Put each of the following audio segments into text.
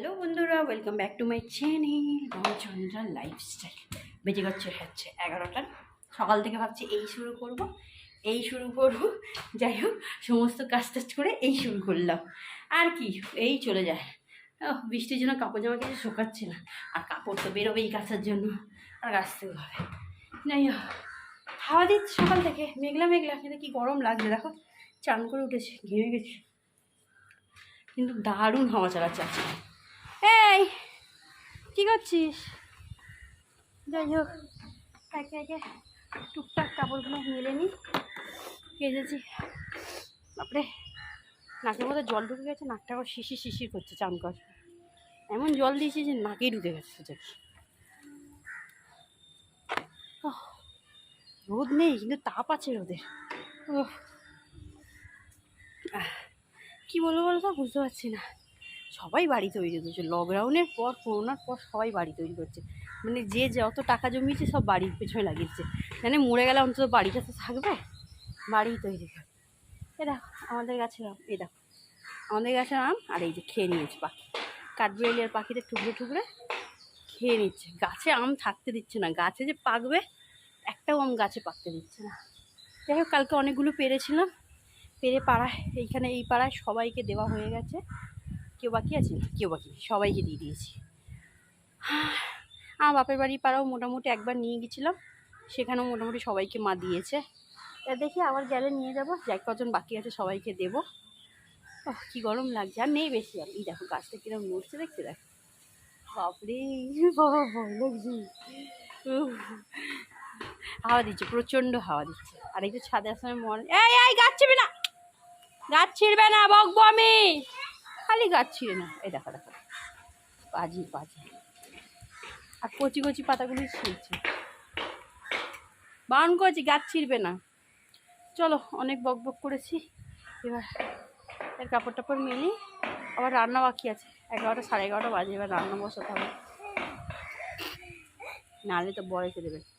Hello বন্ধুরা welcome back to my channel Ramchandra lifestyle বেজে গচ্ছে হচ্ছে এগারোটা। সকাল থেকে ভাবছি এই শুরু করব। এই শুরু করব। যাই হোক, সমস্ত কাজ টাজ করে এই শুরু করলাম। আর কি, এই চলে যায়। বৃষ্টির জন্য কাপড় জামা কিছু শুকাচ্ছে না। আর কাপড় তো বেরোবেই কাচার জন্য। আর কাচতেও হবে। যাই হোক, হাওয়া দিচ্ছে সকাল থেকে। মেঘলা মেঘলা, কিন্তু কি গরম লাগছে দেখো। চান করে উঠেছে, ঘেমে গেছে। কিন্তু দারুণ হাওয়া চালাচ্ছে আজকে। এই কী করছিস? যাই হোক একে একে টুকটাক কাপড়গুলো মেলে নিই কেজেছি তারপরে নাকের মধ্যে জল ঢুকে গেছে নাকটা আবার শিশির শিশির করছে চান কর এমন জল দিয়েছি যে নাকেই ঢুকে গেছে ওহ, রোদ নেই কিন্তু তাপ আছে রোদের আহ, কি বলব বলো বুঝতে পারছি না। সবাই বাড়ি তৈরি করছে। লকডাউনের পর, করোনার পর সবাই বাড়ি তৈরি করছে। মানে যে যত টাকা জমিয়েছে সব বাড়ির পেছনে লাগিয়েছে। মানে মরে গেলে অন্তত বাড়িটা তো থাকবে। বাড়ি তৈরি করে এ দেখো, আমাদের গাছের আম এই দেখো। আমাদের গাছের আম আর এই যে খেয়ে নিয়েছে পাখি। কাঠবিড়ালিয়ার পাখিটা টুকরে টুকরে খেয়ে নিচ্ছে। গাছে আম থাকতে দিচ্ছে না। গাছে যে পাকবে, একটাও আম গাছে পাকতে দিচ্ছে না। যাই হোক, কালকে অনেকগুলো পেরেছিলাম পেরে পাড়ায়, এইখানে এই পাড়ায় সবাইকে দেওয়া হয়ে গেছে। কেউ বাকি আছে? কেউ বাকি সবাইকে দিয়ে দিয়েছি। আমার বাপের বাড়ি পাড়াও মোটামুটি একবার নিয়ে গেছিলাম, সেখানেও মোটামুটি সবাইকে মা দিয়েছে। তা দেখি আবার গেলে নিয়ে যাব যাই কজন বাকি আছে সবাইকে দেবো। ওহ, কী গরম লাগছে, আর নেই বেশি আর। এই দেখো, গাছটা কিরম নড়ছে, দেখতে দেখ। বাপরে হাওয়া দিচ্ছে, প্রচণ্ড হাওয়া দিচ্ছে। আর একটু ছাদে আসার এই এই, গাছ ছিড়বে না। গাছ ছিড়বে না, বকবো আমি। খালি গাছ ছিঁড়ে না। এই দেখো দেখো। বাজি বাজি। আর কচি কচি পাতাগুলি ছিঁড়ছে। বারণ করেছি, গাছ ছিঁড়বে না। চলো, অনেক বক বক করেছি। এবার এর কাপড় টাপড় মেলি। আবার রান্না বাকি আছে। এগারোটা, সাড়ে এগারোটা বাজে, এবার রান্না বসাতে হবে। নাহলে তো বড় খেয়ে দেবে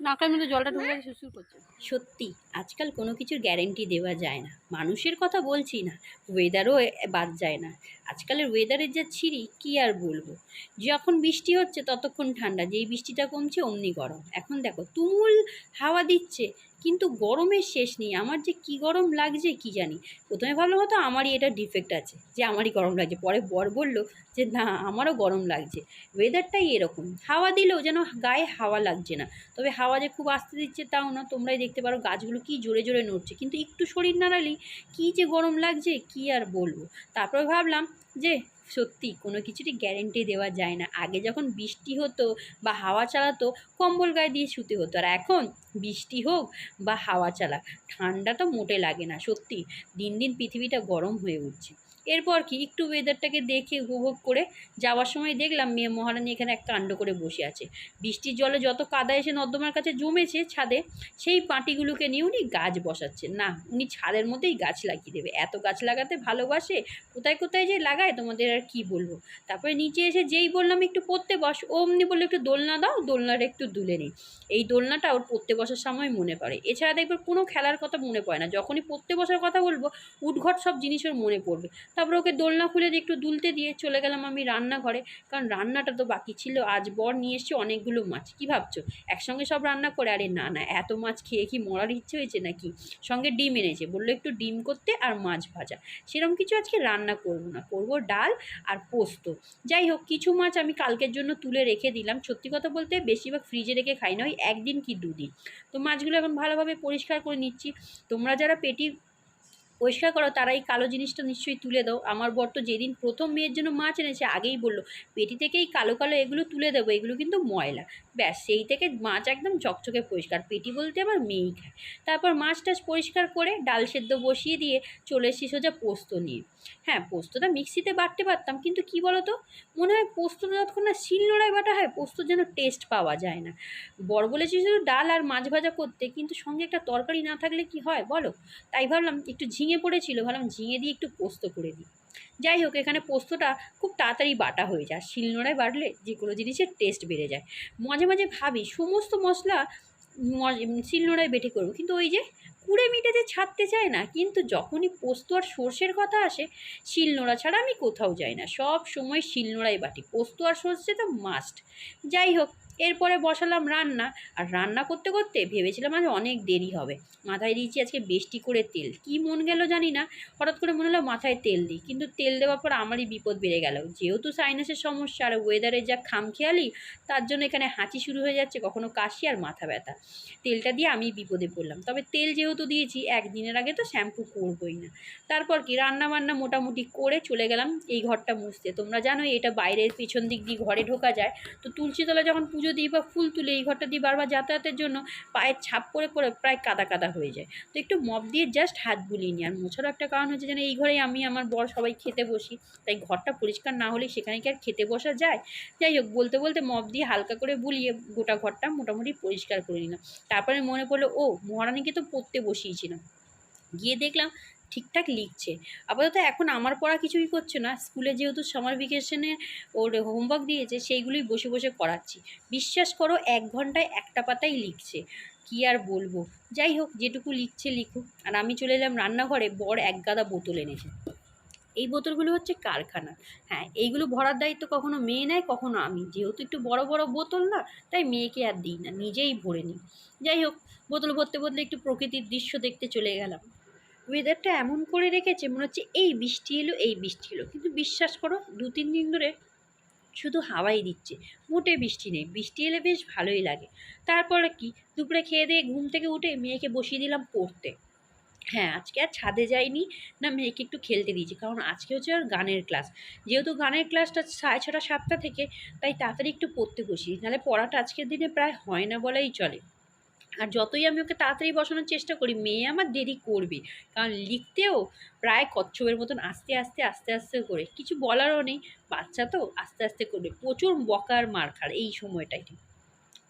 নাকের মধ্যে জলটা ঢুকে গেছে সুসুর করছে। সত্যি, আজকাল কোনো কিছুর গ্যারেন্টি দেওয়া যায় না। মানুষের কথা বলছি না ওয়েদারও বাদ যায় না। আজকালের ওয়েদারের যা ছিঁড়ি কী আর বলব? যখন বৃষ্টি হচ্ছে ততক্ষণ ঠান্ডা, যেই বৃষ্টিটা কমছে অমনি গরম। এখন দেখো, তুমুল হাওয়া দিচ্ছে, কিন্তু গরমের শেষ নেই। আমার যে কি গরম লাগছে কি জানি? প্রথমে ভাবলাম হয়তো আমারই এটা ডিফেক্ট আছে, যে আমারই গরম লাগছে। পরে বর বলল যে, না, আমারও গরম লাগছে। ওয়েদারটাই এরকম। হাওয়া দিলেও যেন গায়ে হাওয়া লাগছে না। তবে হাওয়া যে খুব আসতে দিচ্ছে তাও না, তোমরাই দেখতে পারো গাছগুলো কি জোরে জোরে নড়ছে। কিন্তু একটু শরীর নাড়ালেই কী যে গরম লাগছে, কি আর বলব? তারপরে ভাবলাম যে সত্যি কোনো কিছুরই গ্যারেন্টি দেওয়া যায় না। আগে যখন বৃষ্টি হতো বা হাওয়া চালাতো, কম্বল গায়ে দিয়ে শুতে হতো। আর এখন বৃষ্টি হোক বা হাওয়া চালা, ঠান্ডা তো মোটে লাগে না, সত্যি। দিন দিন পৃথিবীটা গরম হয়ে উঠছে। এরপর কি? একটু ওয়েদারটাকে দেখে উপভোগ করে যাওয়ার সময় দেখলাম মেয়ে মহারানী এখানে এক কাণ্ড করে বসে আছে। বৃষ্টির জলে যত কাদা এসে নর্দমার কাছে জমেছে ছাদে, সেই পাটিগুলোকে নিয়ে উনি গাছ বসাচ্ছেন। না, উনি ছাদের মধ্যেই গাছ লাগিয়ে দেবে। এত গাছ লাগাতে ভালোবাসে? কোথায় কোথায় যে লাগায়? তোমাদের আর কি বলব? তারপরে নিচে এসে যেই বললাম একটু পড়তে বস অমনি বলল একটু দোলনা দাও, দোলনাটা একটু দুলে নিই এই দোলনাটা ওর পড়তে বসার সময় মনে পড়ে। এছাড়া দেখবে কোনো খেলার কথা মনে পড়ে না। যখনই পড়তে বসার কথা বলব উদ্ঘট সব জিনিস ওর মনে পড়বে। তারপরে ওকে দোলনা খুলে একটু দুলতে দিয়ে চলে গেলাম আমি রান্নাঘরে। কারণ রান্নাটা তো বাকি ছিল, আজ বর নিয়ে এসছে অনেকগুলো মাছ। কি ভাবছ? একসঙ্গে সব রান্না করে? আরে না না, এত মাছ খেয়ে কি মরার ইচ্ছে হয়েছে নাকি? সঙ্গে ডিম এনেছে। বলল একটু ডিম করতে আর মাছ ভাজা। সেরকম কিছু আজকে রান্না করব না। করব ডাল আর পোস্ত। যাই হোক, কিছু মাছ আমি কালকের জন্য তুলে রেখে দিলাম। সত্যি কথা বলতে বেশিরভাগ ফ্রিজে রেখে খাই না, ওই একদিন কি দুদিন। তো মাছগুলো এখন ভালোভাবে পরিষ্কার করে নিচ্ছি। তোমরা যারা পেটি পরিষ্কার করো, তারা এই কালো জিনিসটা নিশ্চয়ই তুলে দাও। আমার বর তো যেদিন প্রথম মেয়ের জন্য মাছ এনেছে, আগেই বলল, পেটি থেকে এই কালো কালো এগুলো তুলে দেবো, এগুলো কিন্তু ময়লা। ব্যাস, সেই থেকে মাছ একদম চকচকে পরিষ্কার। পেটি বলতে আবার মেয়েই খায়। তারপর মাছ টাছ পরিষ্কার করে ডাল সেদ্ধ বসিয়ে দিয়ে চলে এসেছি সোজা পোস্ত নিয়ে। হ্যাঁ পোস্তটা মিক্সিতে বাটতে পারতাম, কিন্তু কি বলো তো মনে হয় পোস্তটা যতক্ষণ না শিল শিলনোড়ায় বাটা হয় পোস্ত যেন টেস্ট পাওয়া যায় না। বর বলেছি শুধু ডাল আর মাছ ভাজা করতে, কিন্তু সঙ্গে একটা তরকারি না থাকলে কি হয় বলো? তাই ভাবলাম একটু ঝিঙে পড়েছিল, ভাবলাম ঝিঙে দিয়ে একটু পোস্ত করে দিই। যাই হোক, এখানে পোস্তটা খুব তাড়াতাড়ি বাটা হয়ে যায়। শিলনোড়ায় বাটলে যে কোনো জিনিসের টেস্ট বেড়ে যায়। মাঝে মাঝে ভাবি, সমস্ত মশলা শিলনোড়ায় বেটে করব। কিন্তু ওই যে কুড়ে মিটে যে ছাড়তে চায় না, কিন্তু যখনই পোস্ত আর সর্ষের কথা আসে, শিলনোড়া ছাড়া আমি কোথাও যাই না। সব সময় শিলনোড়াই বাটি। পোস্ত আর সর্ষে তো মাস্ট যাই হোক এরপরে বসালাম রান্না। আর রান্না করতে করতে ভেবেছিলাম আজ অনেক দেরি হবে। মাথায় দিয়েছি আজকে বেশটি করে তেল। কি মন গেল জানি না। হঠাৎ করে মনে হলো মাথায় তেল দিই। কিন্তু তেল দেওয়ার পর আমারই বিপদ বেড়ে গেল। যেহেতু সাইনাসের সমস্যা আর ওয়েদারের যা খামখেয়ালি, তার জন্য এখানে হাঁচি শুরু হয়ে যাচ্ছে, কখনো কাশি আর মাথা ব্যথা। তেলটা দিয়ে আমি বিপদে পড়লাম। তবে তেল যেহেতু দিয়েছি, একদিনের আগে তো শ্যাম্পু করবই না। তারপর কি রান্না বান্না মোটামুটি করে চলে গেলাম এই ঘরটা মুছতে। তোমরা জানো এটা বাইরের পিছন দিক দিয়ে ঘরে ঢোকা যায়। তো তুলসীতলা যখন পুজো দিই বা ফুল তুলে, এই ঘরটা দিয়ে বারবার যাতায়াতের জন্য পায়ের ছাপ পরে পরে প্রায় কাদা কাদা হয়ে যায়। তো একটু মপ দিয়ে জাস্ট হাত বুলিয়ে নিই। আর মোছারও একটা কারণ হচ্ছে যেন এই ঘরেই আমি, আমার বর সবাই খেতে বসি, তাই ঘরটা পরিষ্কার না হলে সেখানে কি আর খেতে বসা যায়? যাই হোক, বলতে বলতে মপ দিয়ে হালকা করে বুলিয়ে গোটা ঘরটা মোটামুটি পরিষ্কার করে নিলাম। তারপরে মনে পড়ল, ও মহারানীকে তো পড়তে বসিয়েছিলাম। গিয়ে দেখলাম ঠিকঠাক লিখছে। আপাতত এখন আমার পড়া কিছুই করছে না। স্কুলে যেহেতু সামার ভ্যাকেশনে ওর হোমওয়ার্ক দিয়েছে, সেইগুলোই বসে বসে করাচ্ছি বিশ্বাস করো, এক ঘন্টায় একটা পাতাই লিখছে। কি আর বলব? যাই হোক, যেটুকু লিখছে লিখুক। আর আমি চলে এলাম রান্নাঘরে, বর এক গাদা বোতল এনেছে। এই বোতলগুলো হচ্ছে কারখানা। হ্যাঁ এইগুলো ভরার দায়িত্ব কখনো মেয়ে নেয়, কখনো আমি। যেহেতু একটু বড় বড় বোতল না, তাই মেয়েকে আর দিই না, নিজেই ভরে নিই। যাই হোক, বোতল ভরতে ভরতে একটু প্রকৃতির দৃশ্য দেখতে চলে গেলাম। ওয়েদারটা এমন করে রেখেছে, মনে হচ্ছে এই বৃষ্টি এলো, এই বৃষ্টি এলো। কিন্তু বিশ্বাস করো দু তিন দিন ধরে শুধু হাওয়াই দিচ্ছে, মোটে বৃষ্টি নেই। বৃষ্টি এলে বেশ ভালোই লাগে। তারপরে কি, দুপুরে খেয়ে দিয়ে ঘুম থেকে উঠে মেয়েকে বসিয়ে দিলাম পড়তে। হ্যাঁ আজকে আর ছাদে যাইনি, না মেয়েকে একটু খেলতে দিয়েছি, কারণ আজকে হচ্ছে আর গানের ক্লাস। যেহেতু গানের ক্লাসটা সাড়ে ছটা, সাতটা থেকে, তাই তাড়াতাড়ি একটু পড়তে বসি নাহলে পড়াটা আজকের দিনে প্রায় হয় না বলাই চলে। আর যতই আমি ওকে তাড়াতাড়ি বসানোর চেষ্টা করি, মেয়ে আমার দেরি করবে। কারণ লিখতেও প্রায় কচ্ছপের মতন আস্তে আস্তে আস্তে আস্তে করে। কিছু বলারও নেই। বাচ্চা তো আস্তে আস্তে করবে। প্রচুর বকার মার খার এই সময়টাই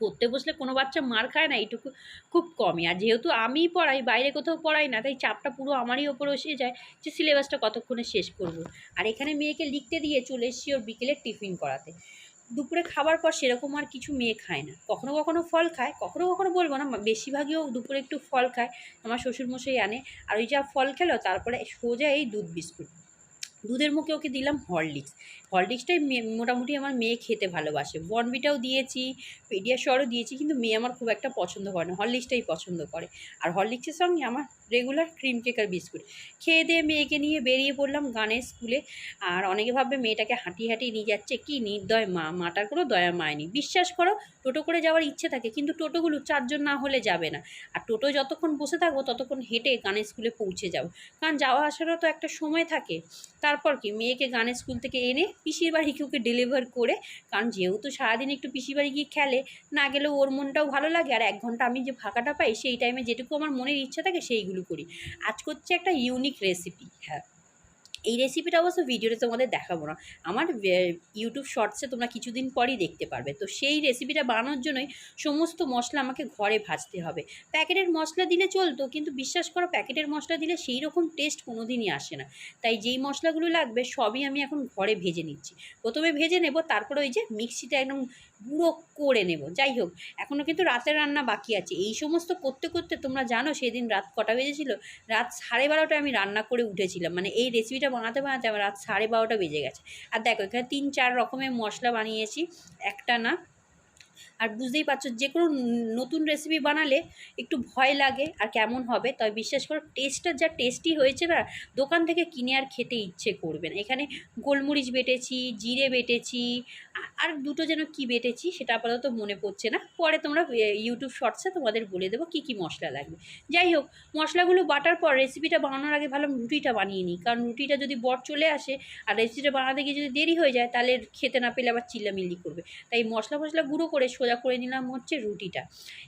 পড়তে বসলে কোনো বাচ্চা মার খায় না, এইটুকু খুব কমই। আর যেহেতু আমিই পড়াই, বাইরে কোথাও পড়াই না, তাই চাপটা পুরো আমারই ওপর এসে যায় যে সিলেবাসটা কতক্ষণে শেষ করব। আর এখানে মেয়েকে লিখতে দিয়ে চলে এসেছি ওর বিকেলে টিফিন করাতে। দুপুরে খাবার পর সেরকম আর কিছু মেয়ে খায় না। কখনো কখনো ফল খায়, কখনো কখনো বলব না বেশিরভাগইও দুপুরে একটু ফল খায়, আমার শ্বশুরমশাই আনে। আর ওই যা ফল খেলো, তারপরে সোজা এই দুধ বিস্কুট। দুধের মুখে ওকে দিলাম হরলিক্স। হরলিক্সটাই মোটামুটি আমার মেয়ে খেতে ভালোবাসে। বনবিটাও দিয়েছি পেডিয়াশরও দিয়েছি, কিন্তু মেয়ে আমার খুব একটা পছন্দ করে না, হরলিক্সটাই পছন্দ করে। আর হরলিক্সের সঙ্গে আমার রেগুলার ক্রিম কেক আর বিস্কুট। খেয়ে দিয়ে মেয়েকে নিয়ে বেরিয়ে পড়লাম গানের স্কুলে, আর অনেকে ভাববে মেয়েটাকে হাঁটিয়ে হাঁটিয়ে নিয়ে যাচ্ছে। কি নির্দয় মা, মাটার কোনো দয়া মায়নি বিশ্বাস করো, টোটো করে যাওয়ার ইচ্ছে থাকে, কিন্তু টোটোগুলো চারজন না হলে যাবে না। আর টোটো যতক্ষণ বসে থাকব, ততক্ষণ হেঁটে গানের স্কুলে পৌঁছে যাব। কারণ যাওয়া আসারও তো একটা সময় থাকে। তারপর কি? মেয়েকে গানের স্কুল থেকে এনে পিসির বাড়ি ওকে ডেলিভার করে, কারণ যেহেতু সারাদিন একটু পিসির বাড়ি গিয়ে খেলে, না গেলেও ওর মনটাও ভালো লাগে। আর এক ঘণ্টা আমি যে ফাঁকাটা পাই, সেই টাইমে যেটুকু আমার মনের ইচ্ছা থাকে সেইগুলো করি। আজ করছে একটা ইউনিক রেসিপি হ্যাঁ। এই রেসিপিটা অবশ্য ভিডিওতে তোমাদের দেখাবো না। আমার ইউটিউব শর্টসে তোমরা কিছুদিন পরই দেখতে পারবে। তো সেই রেসিপিটা বানানোর জন্যই সমস্ত মশলা আমাকে ঘরে ভাজতে হবে। প্যাকেটের মশলা দিলে চলতো, কিন্তু বিশ্বাস করো, প্যাকেটের মশলা দিলে সেই রকম টেস্ট কোনো দিনই আসে না। তাই যেই মশলাগুলো লাগবে, সবই আমি এখন ঘরে ভেজে নিচ্ছি। প্রথমে ভেজে নেব, তারপরে ওই যে মিক্সিটা একদম গুঁড়ো করে নেব। যাই হোক এখনও কিন্তু রাতের রান্না বাকি আছে। এই সমস্ত করতে করতে তোমরা জানো, সেদিন রাত কটা বেজেছিল? রাত সাড়ে বারোটায় আমি রান্না করে উঠেছিলাম। মানে এই রেসিপিটা বানাতে বানাতে আমার রাত সাড়ে বারোটা বেজে গেছে। আর দেখো এখানে তিন চার রকমের মশলা বানিয়েছি। একটা না আর বুঝতেই পারছ যে কোনো নতুন রেসিপি বানালে একটু ভয় লাগে আর কেমন হবে। তবে বিশ্বাস করো টেস্টটা যা টেস্টি হয়েছে না, দোকান থেকে কিনে আর খেতে ইচ্ছে করবে না। এখানে গোলমরিচ বেটেছি, জিরে বেটেছি আর দুটো যেন কি বেটেছি সেটা আপাতত মনে পড়ছে না। পরে তোমরা ইউটিউব শর্টসে তোমাদের বলে দেবো কী কী মশলা লাগবে। যাই হোক, মশলাগুলো বাটার পর রেসিপিটা বানানোর আগে ভাবলাম রুটিটা বানিয়ে নিই। কারণ রুটিটা যদি বর চলে আসে আর রেসিপিটা বানাতে গিয়ে যদি দেরি হয়ে যায়, তাহলে খেতে না পেলে আবার চিল্লামিল্লি করবে। তাই মশলা ফসলা গুঁড়ো করে সোজা করে নিলাম হচ্ছে রুটিটা।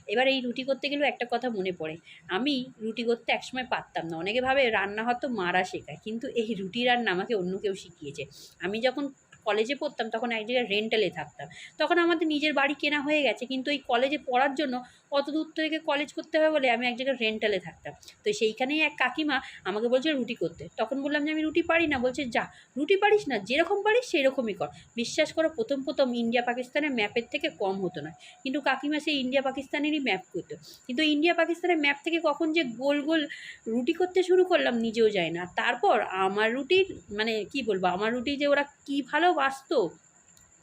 এবার এই রুটি করতে গেলেও একটা কথা মনে পড়ে। আমি রুটি করতে একসময় পারতাম না। অনেকে ভাবে রান্না হয়তো মারা শেখায়। কিন্তু এই রুটি রান্না আমাকে অন্য কেউ শিখিয়েছে। আমি যখন কলেজে পড়তাম, তখন এক জায়গায় রেন্টালে থাকতাম। তখন আমাদের নিজের বাড়ি কেনা হয়ে গেছে, কিন্তু এই কলেজে পড়ার জন্য অত দূর থেকে কলেজ করতে হবে বলে আমি এক জায়গায় রেন্টালে থাকতাম। তো সেইখানেই এক কাকিমা আমাকে বলছে রুটি করতে। তখন বললাম যে, আমি রুটি পারি না। বলছে, যা, রুটি পারিস না, যেরকম পারিস সেরকমই কর। বিশ্বাস করো, প্রথম প্রথম ইন্ডিয়া পাকিস্তানের ম্যাপের থেকে কম হতো না। কিন্তু কাকিমা সেই ইন্ডিয়া পাকিস্তানেরই ম্যাপ করতো। কিন্তু ইন্ডিয়া পাকিস্তানের ম্যাপ থেকে কখন যে গোল গোল রুটি করতে শুরু করলাম, নিজেও যায় না। তারপর আমার রুটির মানে কি বলব, আমার রুটি যে ওরা কী ভালোবাসতো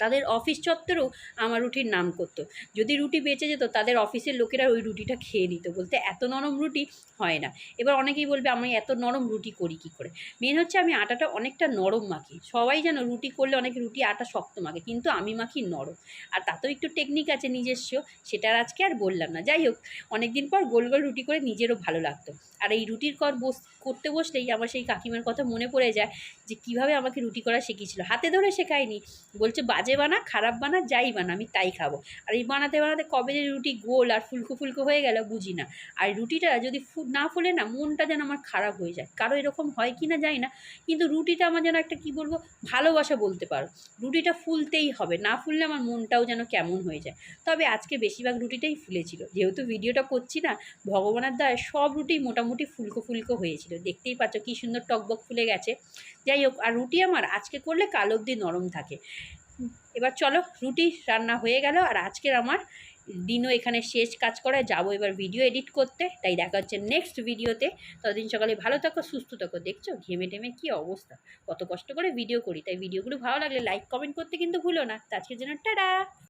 তাদের অফিস চত্বরেও আমার রুটির নাম করতো। যদি রুটি বেঁচে যেত, তাদের অফিসের লোকেরা ওই রুটিটা খেয়ে নিত। বলতে এত নরম রুটি হয় না। এবার অনেকেই বলবে, আমি এত নরম রুটি করি কী করে? মেন হচ্ছে আমি আটাটা অনেকটা নরম মাখি। সবাই যেন রুটি করলে অনেকে রুটি, আটা শক্ত মাখে, কিন্তু আমি মাখি নরম। আর তাতেও একটু টেকনিক আছে নিজস্ব, সেটা আজকে আর বললাম না। যাই হোক অনেক দিন পর গোল গোল রুটি করে নিজেরও ভালো লাগতো। আর এই রুটির কর বস, করতে বসলেই আমার সেই কাকিমার কথা মনে পড়ে যায় যে, কীভাবে আমাকে রুটি করা শিখিয়েছিল। হাতে ধরে শেখায়নি। বলছে, বাজে বানা, খারাপ বানা, যাই বানা, আমি তাই খাব। আর এই বানাতে বানাতে কবে যে রুটি গোল আর ফুলকো ফুলকো হয়ে গেল বুঝি না। আর রুটিটা যদি না ফুলে না, মনটা যেন আমার খারাপ হয়ে যায়। কারও এরকম হয় কি না জানি না, কিন্তু রুটিটা আমার যেন একটা কি বলব, ভালোবাসা বলতে পারো। রুটিটা ফুলতেই হবে, না ফুললে আমার মনটাও যেন কেমন হয়ে যায়। তবে আজকে বেশিরভাগ রুটিটাই ফুলেছিল। যেহেতু ভিডিওটা করছি না, ভগবানের দয়ায় সব রুটি মোটামুটি ফুলকো ফুলকো হয়েছিল। দেখতেই পাচ্ছ কী সুন্দর টকবক ফুলে গেছে। যাই হোক, আর রুটি আমার আজকে করলে কাল অবধি নরম থাকে। এবার চলো, রুটি রান্না হয়ে গেল আর আজকের আমার দিনও এখানে শেষ কাজ করায় যাব এবার ভিডিও এডিট করতে। তাই দেখা হচ্ছে নেক্সট ভিডিওতে ততদিন সকালে ভালো থাকো, সুস্থ থাকো। দেখছ? ঘেমে টেমে কী অবস্থা? কত কষ্ট করে ভিডিও করি। তাই ভিডিওগুলো ভালো লাগলে লাইক কমেন্ট করতে কিন্তু ভুলো না। আজকের জন্য টাটা!